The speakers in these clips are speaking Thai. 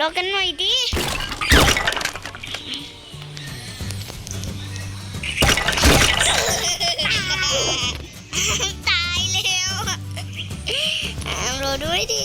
รอกันหน่อยดิตายแล้วรอด้วยดิ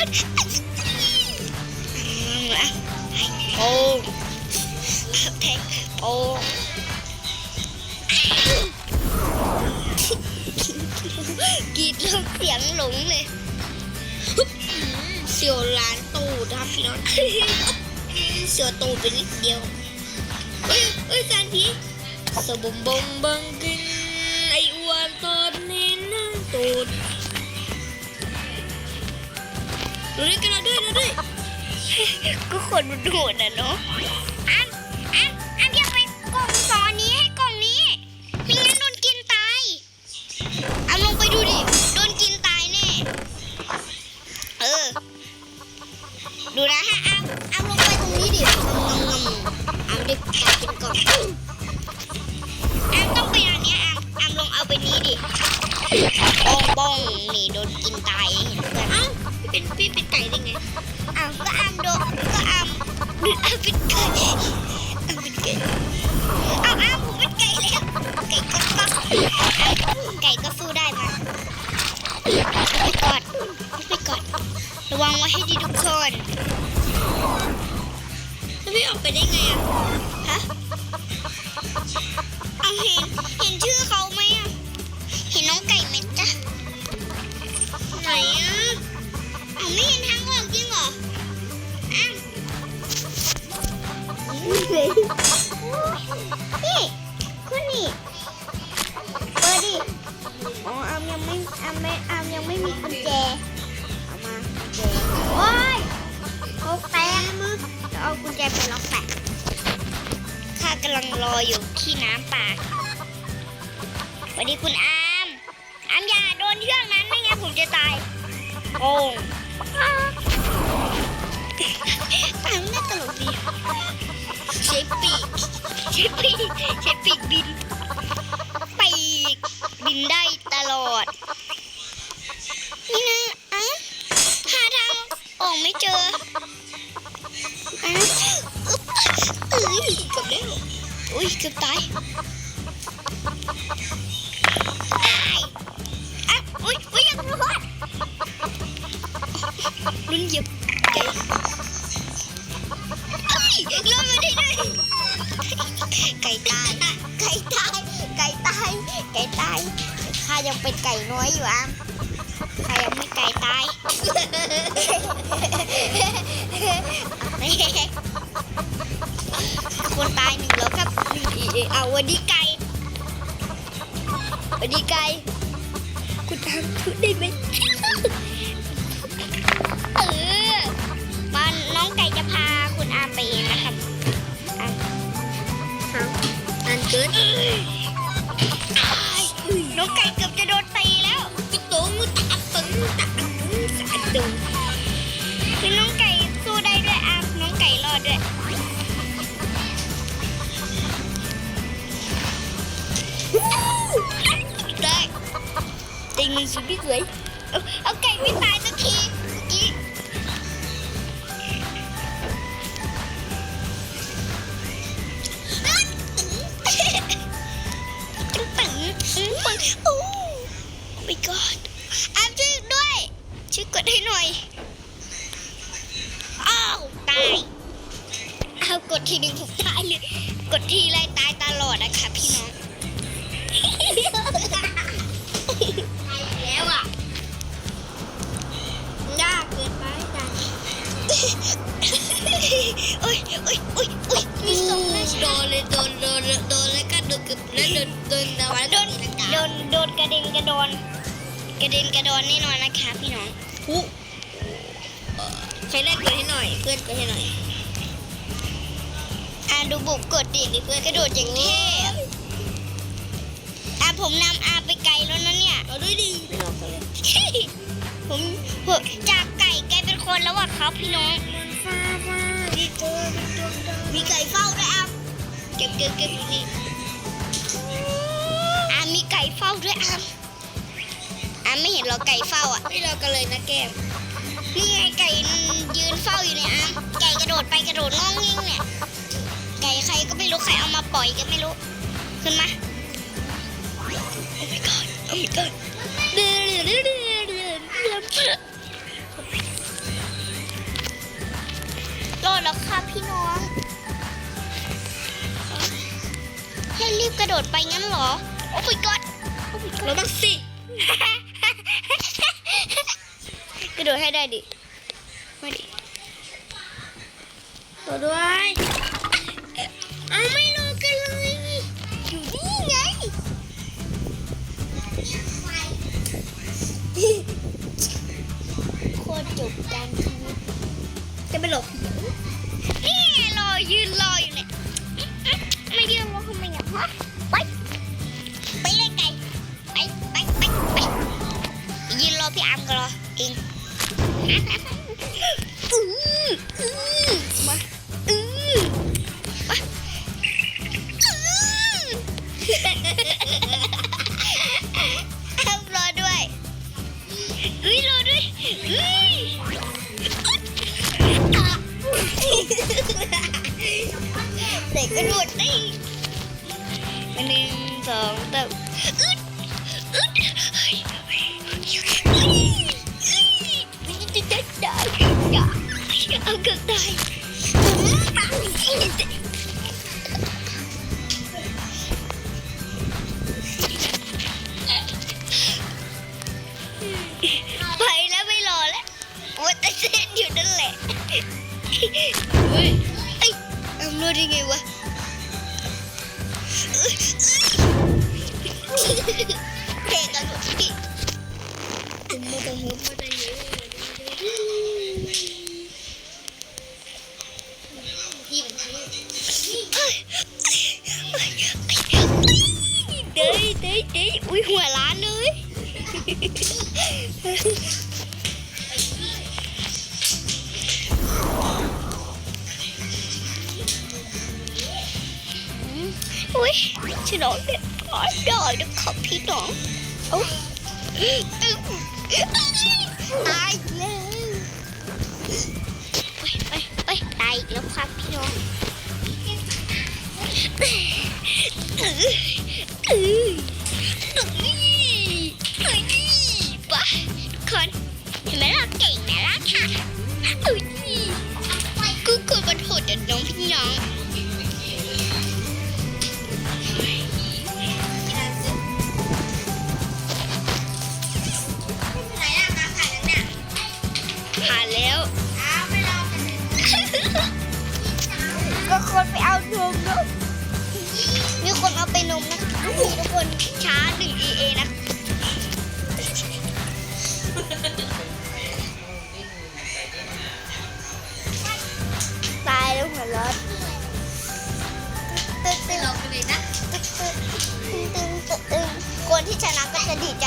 อำรวจนะอะโอ้แทงโอ้กรีดเริ่มเสียงหล ดูด้วยกันเราด้วยเราด้วยก็คนมันโดดนะเนาะอันอันอันอย่าไปกล่องสอนนี้ให้กล่องนี้ไม่งั้นโดนกินตายอันลงไปดูดิโดนกินตายแน่เออดูนะฮะอัมอัมลงไปตรงนี้ดิงงงอัมดึกกินก่อนอัมต้องไปอันเนี้ยอัมอัมลงเอาไปนี้ดิบ้องบ้องนี่โดนกินตาย เป็นพี่เป็นไก่ได้ไงอ้าวก็อัมโดนก็อัมอัมเป็นไก่อัมเป็นไก่อ้าวอัมผมเป็นไก่แล้วไก่ก็ก็ไก่ก็สู้ได้มาไปกอดไปกอดระวังไว้ให้ดีทุกคนแล้วพี่ออกไปได้ไงอะฮะ ไม่อามไม่อามยังไม่มีกุญแจเอามากุญแจโอ้ยเขาแตกมือจะเอากุญแจไปล็อกแปะข้ากำลังรออยู่ที่น้ำป่าสวัสดีคุณอามอามอย่าโดนเชือกนั้นไม่งั้นผมจะตายโอ้งอามน่าตลกดีใช้ปีกใช้ปีกใช้ปีกบิน กือบตายอุ้ยอุ้ยยังรอดลุ้นเหยียบไก่เอ้ยรอดมาได้ด้วยไก่ตาย ไก่ตาย ไก่ตาย ไก่ตายข้ายังเป็นไก่น้อยอยู่อะข้ายังไม่ไก่ตายคนตายหนึ่งแล้วีเอาวันดีไก่วันดีไก่คุณทำพูดได้ไหม ติงหนึ่งสุดที่สวยเอาเอาไก่ไม่ตายจะ ระเด็นกระโดนกระเด็นกระดอนแน่นอนนะคะ พี่น้องทุใครได้กดให้หน่อย เพื่อนกดให้หน่อย อะดูบุกกดดิกระโดดอย่างเท่อะอะผมนำอาไปไกลแล้วนะเนี่ยเอาด้วยดิไม่เอาไปเลยผมผมจากไก่กลายเป็นคนแล้วอะครับพี่น้องฟ้าฟ้าดีเจอดีเจอมีไก่เฝ้าด้วยอะเก็บเก็บเก็บนี่อะมีไก่เฝ้าด้วยอะ อะไม่เห็นเหรอไก่เฝ้าอะไม่เรากันเลยนะแก้มนี่ไงไก่ยืนเฝ้าอยู่เนี่ยอะไก่กระโดดไปกระโดดงองงิ้งเนี่ย ไก่ใครก็ไม่รู้ใครเอามาปล่อยก็ไม่รู้ขึ้นมาโอ้ my god โอ้ my god เดือดเดือดเดือดเดือดเดือดเดือดรอดแล้วค่ะพี่น้อง ให้รีบกระโดดไปงั้นเหรอ โอ้ my god โอ้ my god เราต้องสิก ระโดดให้ได้ดิมาดิตัวด้วยเอาไม่รอกันเลย อยู่นี่ไงโคตรจบการชีวิตจะไปหลบนี่รอยืนรออยู่เนี่ยไม่ยืนรอทำไมอะฮะไปไปเลยไก่ไปไปไปไปยืนรอพี่อามก็รอเอง รอด้วยอุ้ยรอด้วยอุ้ยเด็กกระโดดได้หนึ่งสอง คนไปเอานมนะมีคนเอาไปนมนะทุกคนช้าหนึ่ง EA นะตายแล้วหัวร้อนตึ๊ดตึ๊ดเราไปเลยนะตึ๊ดตึ๊ดตึ๊ดตึ๊ดตึ๊ดคนที่ชนะก็จะดีใจ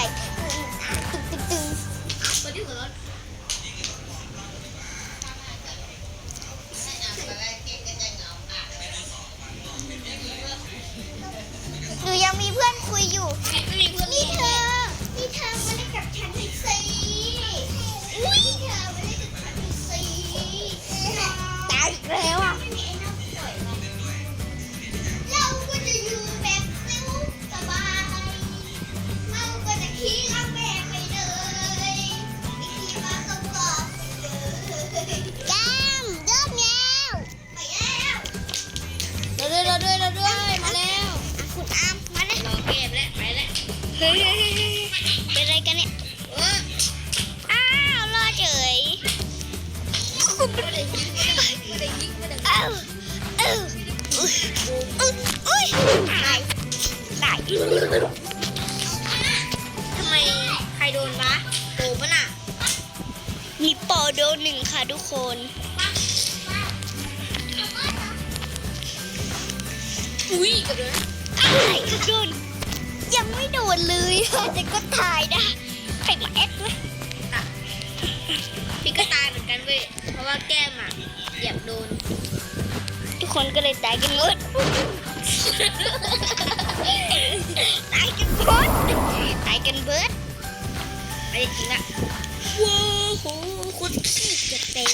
อุ้ยกัอะกันยังไม่โดนเลยจต่ก็ตายนะใครมาแอดไหมพี่ก็ตายเหมือนกันเว้ย เพราะว่าแก้มอะเหยียบโดน ทุกคนก็เลยตายกันหมด ตายกันหมดตายกันเบิร์ดไม่ได้จริงอะว้าวโหคนขี้จะเต็ม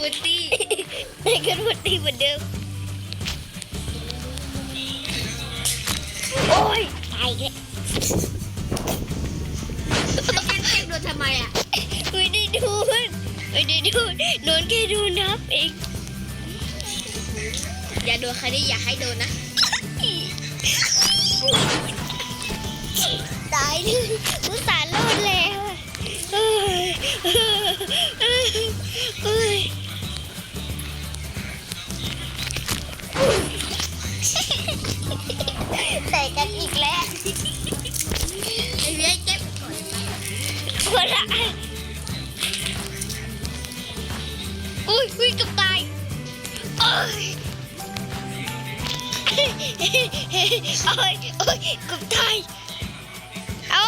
วูดดี้ไนกันวูดดี้เหมือนเดิม โอ้ยตายแล้วแกล้โดนทำไมอะไม่ได้ดูนไม่ได้ดูนโดนแค่ดูนับเอง อย่าโดนใครได้อย่าให้โดนนะ ตายเลยอุตสาวโลดแล้วอะ กันอีกแล้วไอ้เบี้ยเก็บปคนละอุ้ยอุ้ยกับตายโอ้ยโอ้ยโอ้ยกับตายเอา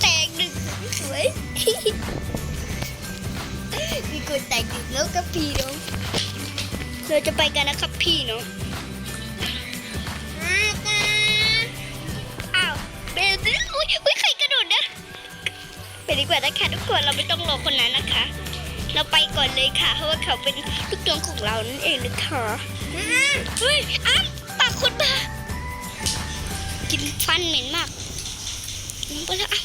แตกหนึ่งสวยมีคนแตกหนึ่งแล้วกับพี่นาะเราจะไปกันนะครับพี่เนาะ เราไม่ต้องรอคนนั้นนะคะ เราไปก่อนเลยค่ะ เพราะว่าเขาเป็นลูกน้องของเรานั่นเองนะคะเฮ้ยอ้ำปากคุณมากินฟันเหม็นมากกินไปแล้วอ้ำ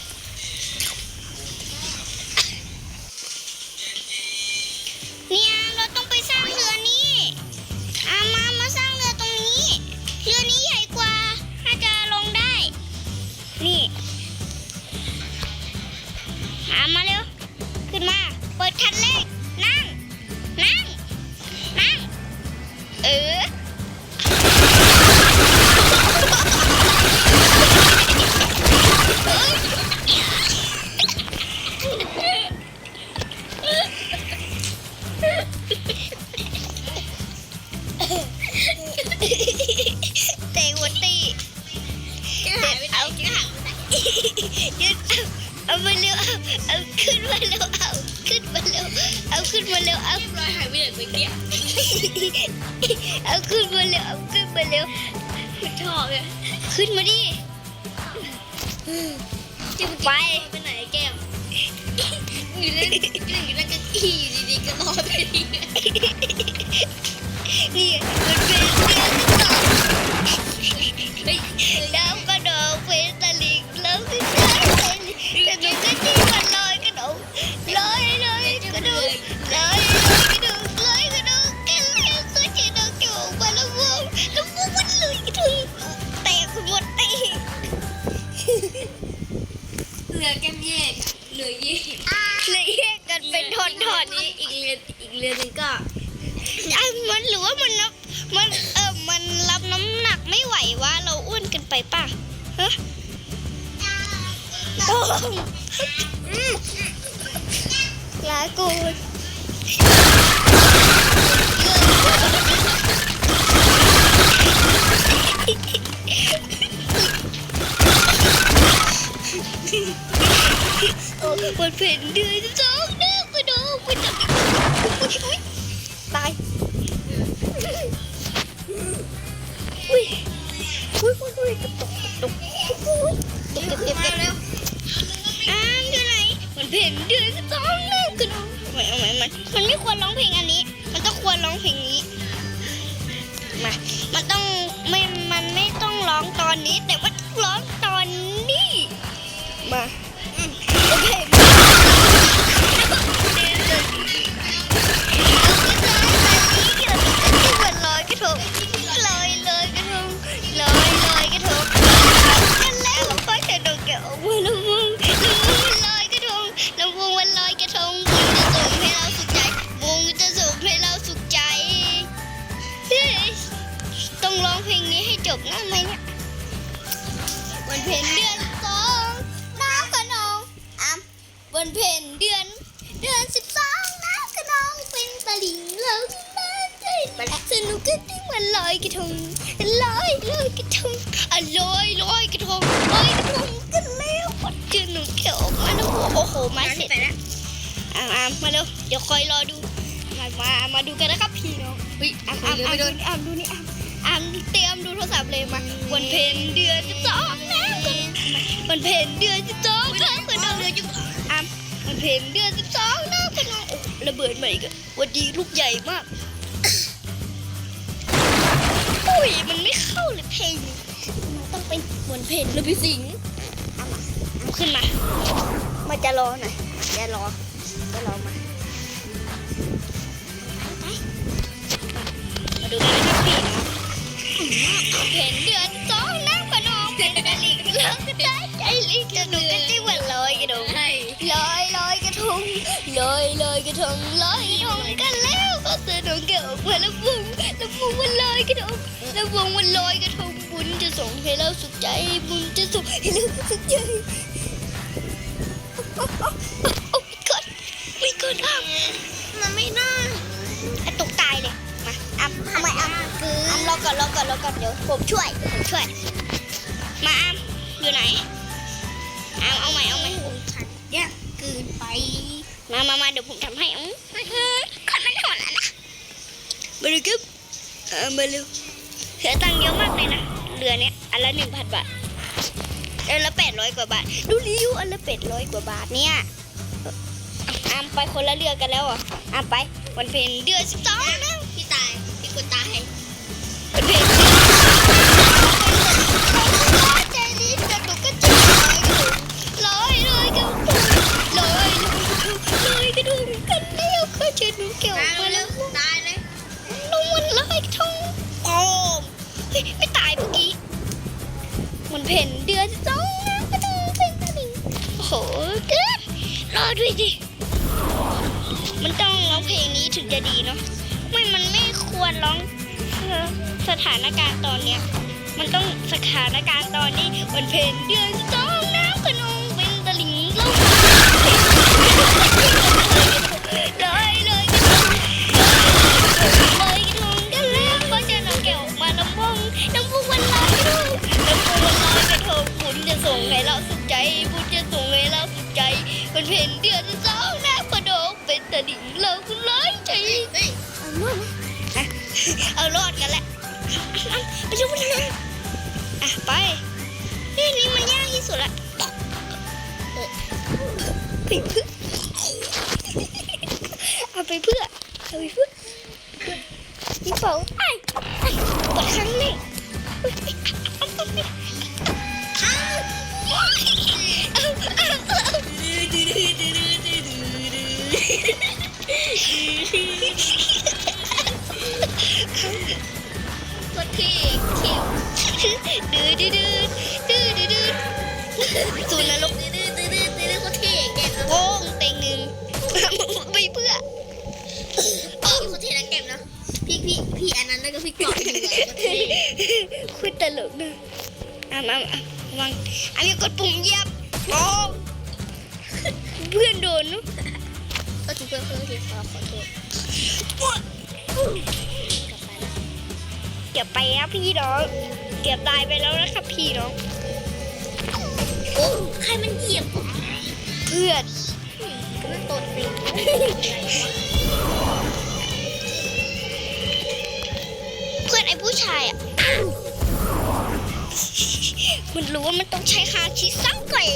วันนี้แต่ ลอยกระทงลอยลอยกระทงอะลอยลอยกระทงลอยกระทงกันแล้วพอเจอหนูเขียวออกมาแล้วโอ้โหมาเสร็จแล้วอะอะมาเร็วเดี๋ยวคอยรอดู มามามาดูกันนะครับพี่น้องเฮ้ยอะอะอะดูอะดูนี่อะอะเตรียมดูโทรศัพท์เลยมาวันเพ็ญเดือนสิบสองนะวันเพ็ญเดือนสิบสองครับคุณน้องอะวันเพ็ญเดือนสิบสองนะคุณน้องโอ้ระเบิดมาอีกอะวันดีลูกใหญ่มาก ยมันไม่เข้าเลยเพลงนี้มันต้องเป็นวันเพ็ญหรือพี่สิงห์เอามาเอาขึ้นมามาจะรอหน่อยจะรอจะรอมามาดูกันนะครับพี่น้องเห็นเดือนสองน้ำกระนองเป็นตะลิงเลิกก็ได้ใจลิงจะดูกันที่วันลอยกระทงลอยลอยกระทงลอยลอยกระทงลอยกระทงกันแล้วก็เสือหนองเกี่ยวมาแล้วบุ้งแล้วบุ้งวันลอยกระทง แล้วบุ้งวันลอยกระทงบุญจะส่งให้เราสุขใจบุญจะส่งให้เราสุขใจโอ้โอ้กดไม่กดอะมันไม่น่าอะตกตายเลยมาอ้ำทำไมอ้ำคืออ้ำรอก่อนรอก่อนรอก่อนเดี๋ยวผมช่วยผมช่วย มาอ้ำอยู่ไหนอ้ำเอาใหม่เอาใหม่ขัดยากเกินไปมามามาเดี๋ยวผมทำให้อ้ำก่อนมันหมดแล้วนะมาเลยครับมาเร็ว เหลือตังค์เยอะมากเลยนะเรือเนี้ยอันละหนึ่งพันบาทอันละแปดร้อยกว่าบาท ดูรีวิวอันละแปดร้อยกว่าบาทเนี่ยอามไปคนละเรือกันแล้วอะอามไปวันเพ็ญเดือนสิบสองแล้วพี่ตายพี่กดตายวันเพ็ญเดือนสิบสองใจดีสนุกก็จะลอยลอยกระทงลอยลอยกระทงกันแล้วก็เจอหนูเกี่ยวมาเร็แล้วตายเลยนุ่มมันลอย ยไม่ตายเมื่อกี้มันเพ่นเดือนสองนะกระทงเป็นตะลิงโอ้โหเกินรอด้วยดิ มันต้องร้องเพลงนี้ถึงจะดีเนาะไม่มันไม่ควรร้องเออสถานการณ์ตอนเนี้ย มันต้องสถานการณ์ตอนนี้มันเพ่นเดือนส ดื้อดื้อดื้อดื้อดื้อดื้อสูนรกดื้อดื้อดื้อดื้อดื้อเขาเท่แกมนะโป้งเต็งหนึ่งไปเพื่อพี่เขาเท่นะแกมนะพี่พี่พี่อันนั้นแล้วก็พี่กอดคุณตลกนะอะมาวางอันนี้กดปุ่มเยียบโอ้เพื่อนโดนนอะก็ถือเพื่อนเพื่อนที่ขอขอโทษกลับไปแล้วพี่น้อง กือบตายไปแล้วนะครับพี่น้องโอ้ใครมันเหยียบผมเพื่อนมันตดสิเพื่อนไอ้ผู้ชายอะ มันรู้ว่ามันต้องใช้คาชิซังเก๋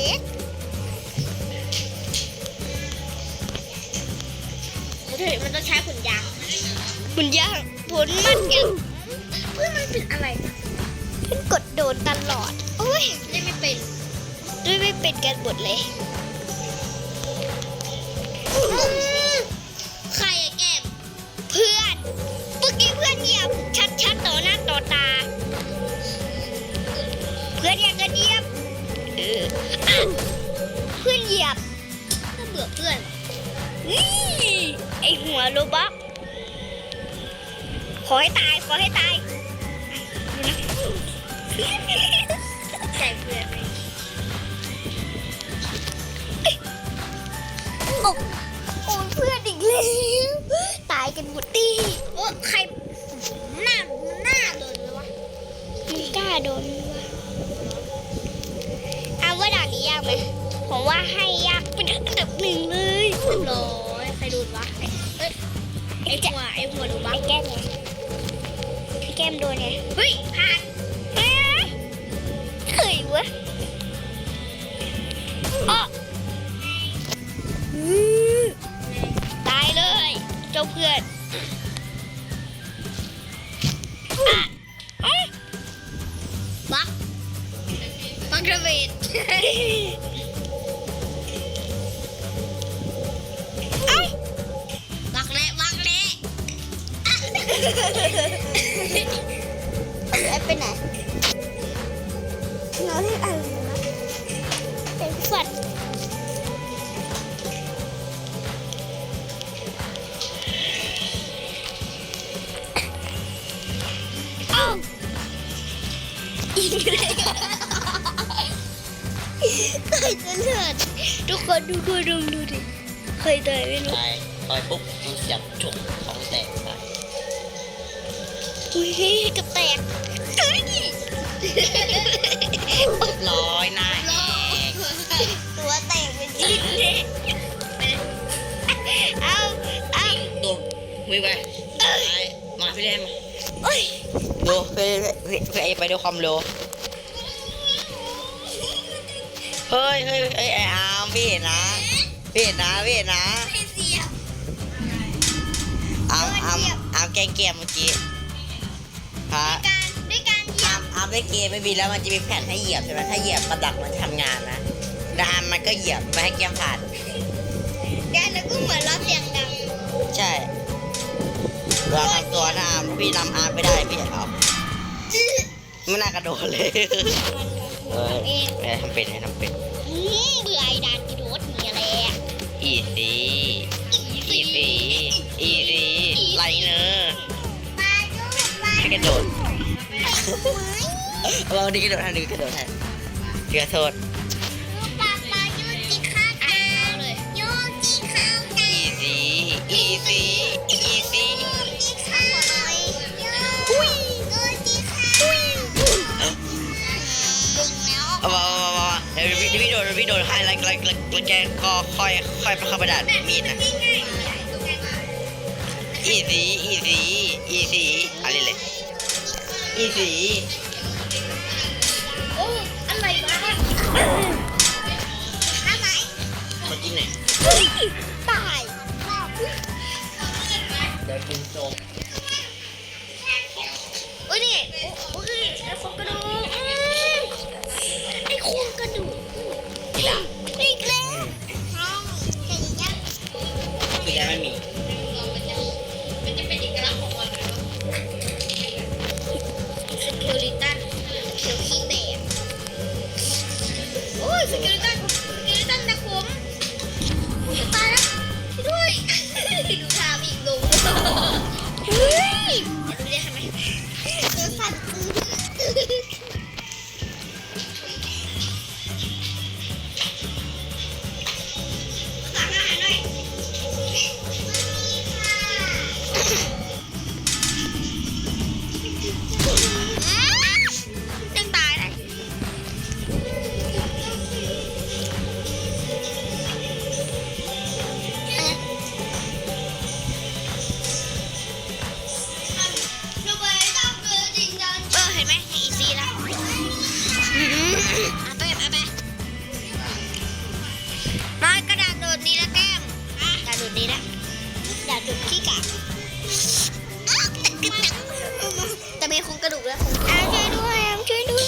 มันต้องใช้ผลยางมันยากผลมันยังเพื่อนมันเป็นอะไรนะเพื่อน กดโดนตลอดโอ้ยเล่นไม่เป็นด้วยไม่เป็นกันหมดเลยใครอะแกมเพื่อนเมื่อกี้เพื่อนเหยียบชัดๆต่อหน้าต่อตา เพื่อนอยากจะเหยียบเอออะเพื่อนเหยียบถ้าเบื่อเพื่อนนี่ไอหัวโลบักขอให้ตายขอให้ตาย ใส่เกลือไปโอ้โอ้เพื่อนอีกแล้วตายกันหมดดิโอ้ใครหน้าหน้าโดนเลยวะมันกล้าโดนเลยวะเอาว่าด่านนี้ยากไหมผมว่าให้ยากเป็นอัดับหนึ่งเลยสุดร้อยใครโดนวะเอ้ยไอ้หัวไอ้หัวโดนวะไอ้แก้มไงไอ้แก้มโดนไงเฮ้ยผ่าน เคยวะอ้ออื้อตายเลย เจ้าเพื่อน ทุกคนดูดูดูดูดิเคยตายไม่รู้ตายต่อยปุ๊บมันเสียบจุกของแตกตายอุ้ยกับแตกเฮ้ยร้อยหน้าแหกตัวแตกเป็นชิ้นเลยเอาเอาดูวิ่งไปตายมาพี่เล่นมาโอ้ยดูเพื่อเพื่อเพื่อไอ้ไปด้วยความเร็วเฮ้ยเฮ้ยเฮ้ยไอ้อาร์ม พี่เห็นนะพี่เห็นนะพี่เห็นนะไม่เสียบอาร์มอาร์มอาร์มแกล้งเกมเมื่อกี้ฮะการด้วยการเหยียอาร์บมอาร์มได้เกมไม่มีแล้วมันจะมีแผ่นให้เหยียบใช่ไหมถ้าเหยียบประดักมันทำงานนะแล้วอาร์มมันก็เหยียบไม่ให้เกมผ่านแกแล้วก็เหมือนเราเสียงดังใช่เราทำตัวนะอาร์มพี่นำอาร์มไม่ได้พี่เอาไม่น่ากระโดดเลยเออไม่ได้ทำเป็นไม่ทำเป็นอืมเบื่อไอ้ดานกิโดด อีซีไรเนอร์ให้กระโดดเราดีกระโดดทันดีกระโดดทันเกลือโทษปาปายูจิข้าวเอาเลยยูจิข้าวกันอีซีอีซีอีซีจิข้าวหน่อยยูยูจิข้าวดึงแล้วเอามาเอามาเอามาเดี๋ยวพี่พี่โดนพี่โดนให้แล้วแล้วแล้วแล้วแกก็ค่อยค่อยเข้าไปด่านมีดนะง่ายๆตรงไหนวะ อีซีอีซีอีซีอะไรเลยอีซีโอ้อะไรวะอะไรมากินไหนเฮ้ยตายเดี๋ยวกินโจ๊กโอ้ยนี่โอ้ยไอ้โครงกระดูกอืมไอ้โครงกระดูก แต่แต่มีโครงกระดูกแล้วโครงกระเอาดูกช่วยด้วยเอาช่วยด้วย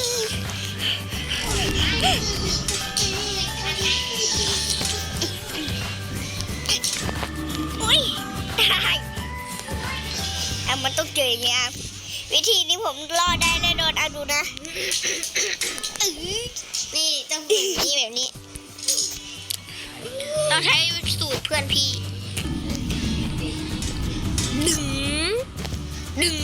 โอ้ยตายอะมันต้องเจออย่างเงี้ยวิธีนี้ผมรอดได้แน่นอนอะดูนะนี่ต้องแบบนี้แบบนี้ ต้องใช้สูตรเพื่อนพี่ หนึ่ง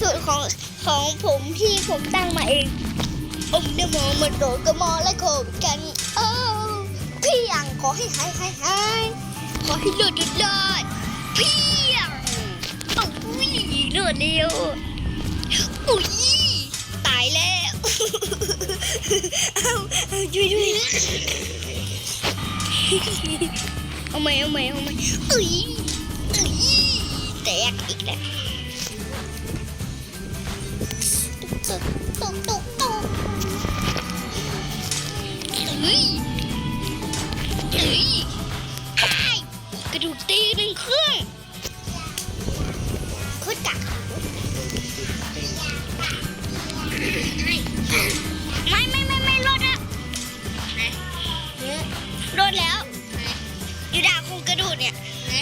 สูตรของของผมที่ผมตั้งมาเองอมเนี่มองมันโดดก็มอและโคบกันโอ้พี่ยังขอให้หายหายหายขอให้หลุดหลุดดพี่ยังโอ้ยหลุดเร็วอุ้ยตายแล้วเอาเอาช่วยด้วย เอาไหมเอาไหมเอาไหมอุ้ยอุ้ยแตกอีกแล้วตกตกตกตกเฮ้ยเฮ้ยตายกระดูกตีหนึ่งเครื่อง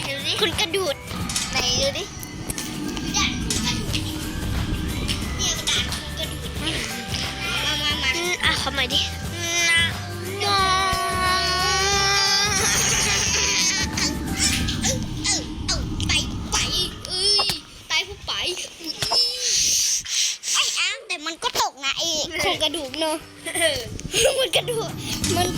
ดูดิคุณกระดูดไหนดูดิเนี่ยกระดาษคุณกระดูดมามามาอืมอะขอใหม่ดินะมอเอาไปไปเอ้ยตายผู้ไปอุ้ยไอ้อ้างแต่มันก็ตกนะไอ้โครงกระดูกเนอะมันกระดูก มัน